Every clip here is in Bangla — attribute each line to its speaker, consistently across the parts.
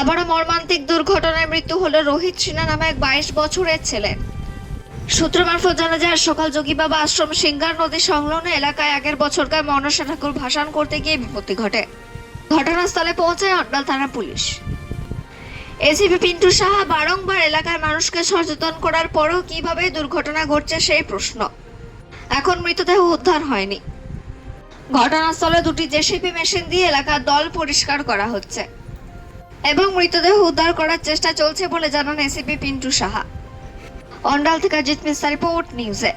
Speaker 1: আবারও মর্মান্তিক দুর্ঘটনায় মৃত্যু হলো রোহিত সিনহা নামে এক বাইশ বছরের ছেলে। সূত্র মারফত জানা যায়, সকাল যোগী বাবা আশ্রম সিঙ্গার নদী সংলগ্ন এলাকায় আগের বছরকার মনসা ঠাকুর ভাসান করতে গিয়ে বিপত্তি ঘটে। ঘটনাস্থলে পৌঁছায় অন্ডাল থানা পুলিশ। এসিপি পিন্টু সাহা বারংবার এলাকার মানুষকে সচেতন করার পরও কীভাবে দুর্ঘটনা ঘটছে সেই প্রশ্ন। এখন মৃতদেহ উদ্ধার হয়নি। ঘটনাস্থলে দুটি জেসিপি মেশিন দিয়ে এলাকার দল পরিষ্কার করা হচ্ছে এবং মৃতদেহ উদ্ধার করার চেষ্টা চলছে বলে জানান এসিপি পিন্টু সাহা। অন্ডাল থেকে অজিত মিস্তার রিপোর্ট, নিউজে।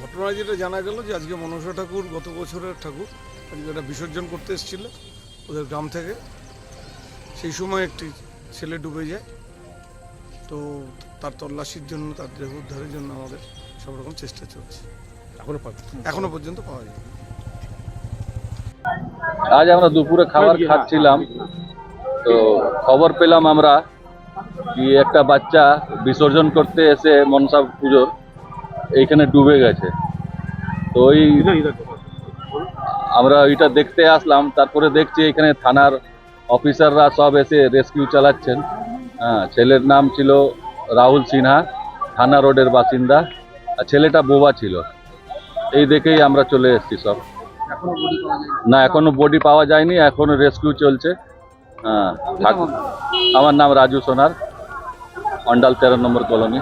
Speaker 2: ঘটনায় যেটা জানা গেল যে আজকে মনসা ঠাকুর গত বছরের ঠাকুর আজকে এটা বিসর্জন করতে এসেছিল ওদের গ্রাম থেকে। সেই সময় একটি ছেলে ডুবে যায়। তো তার তল্লাশির জন্য তার দেহ উদ্ধারের জন্য আমাদের সব রকম চেষ্টা চলছে।
Speaker 3: এখনও
Speaker 2: এখনও পর্যন্ত পাওয়া যায়
Speaker 4: আজ আমরা দুপুরে খাবার খাচ্ছিলাম। তো খবর পেলাম আমরা কি একটা বাচ্চা বিসর্জন করতে এসে মনসা পুজোর এইখানে ডুবে গেছে। তো ওই আমরা ওইটা দেখতে আসলাম তারপরে দেখছি এখানে থানার অফিসাররা সব এসে রেস্কিউ চালাচ্ছেন। হ্যাঁ ছেলের নাম ছিল রাহুল সিনহা থানা রোডের বাসিন্দা আর ছেলেটা বোবা ছিল। এই দেখেই আমরা চলে এসেছি সব। না এখনও বডি পাওয়া যায়নি এখনও রেস্কিউ চলছে। হ্যাঁ আমার নাম রাজু সোনার অন্ডাল তেরো নম্বর কলোনি।